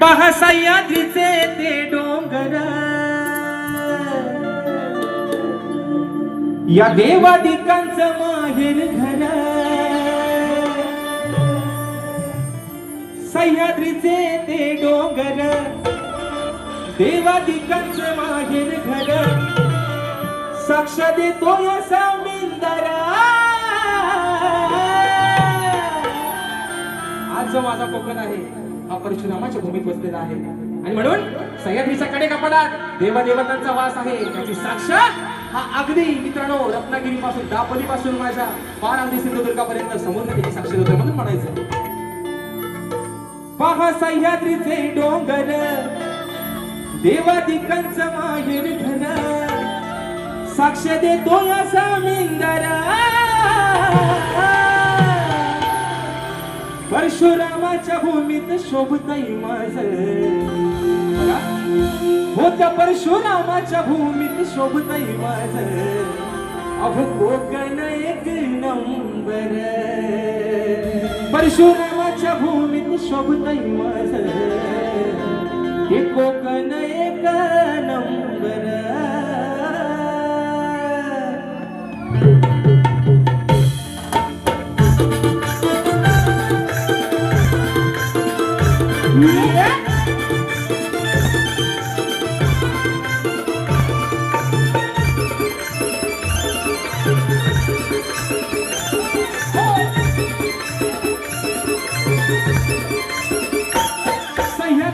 पहा सह्याद्रीचे ते डोंगर। या देवादिकांचं माहेर घर। सह्याद्रीचे ते डोंगर। देवादिकांचं माहेर घर। साक्ष देतो या सामिंदरा जो माझा कोकण आहे हा परशुरामाच्या भूमीत बसलेला आहे. आणि म्हणून सह्याद्रीच्या कडे कपाडात देवदेवतांचा वास आहे. त्याची साक्ष हा अगदी मित्रांनो रत्नागिरी पासून दापोली पासून माझ्या पार अगदी सिंधुदुर्गापर्यंत समोर त्याची साक्षर होतं म्हणून म्हणायचं. पहा सह्याद्रीचे डोंगर. देवादिकांच माहेर घन. साक्ष देतो या सामिंदरा परशुरामाच्या भूमीत शोभताई माझ. हो त्या परशुरामाच्या भूमीत शोभताई माझ. अहो कोकण एक नंबर. परशुरामाच्या भूमीत शोभताई माझ. हे कोकण एक नंबर.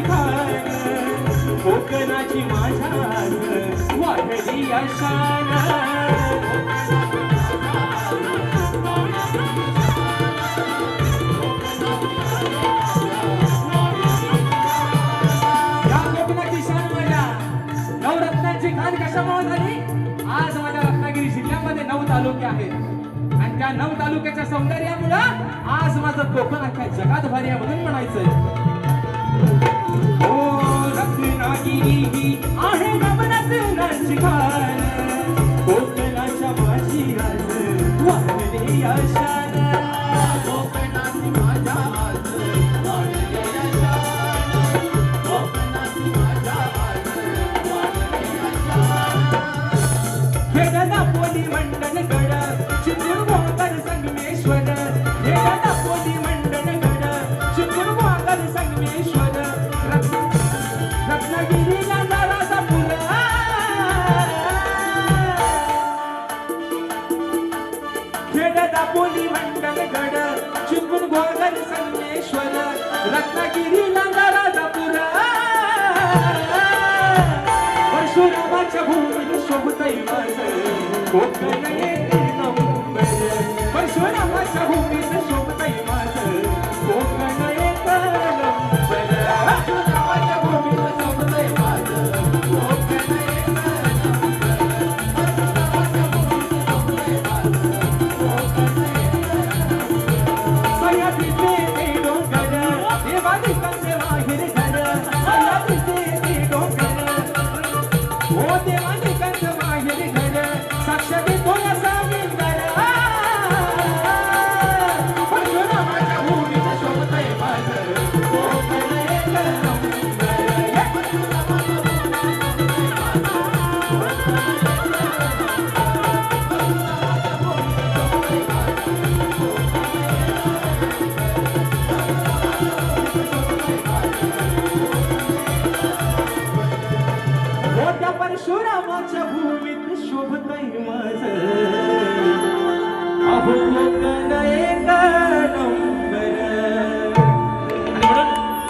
खाण कोकणाची माझ्या वाढली अशान शान माझ्या नवरत्नाची खाण कशामुळे झाली? आज माझ्या रत्नागिरी जिल्ह्यामध्ये नऊ तालुके आहेत. आणि त्या नऊ तालुक्याच्या सौंदर्यामुळं आज माझं कोकण अख्ख्या जगात भारी आहे म्हणून म्हणायचंय. खेळाला मंडल गड चित्र मोकर संगमेश्वर पोली मंडल पोली मंडल परशुरामाच्या भूमीत शोभतई माझं परशुरामाच्या भूमीत शोभताई माझ. नय नयन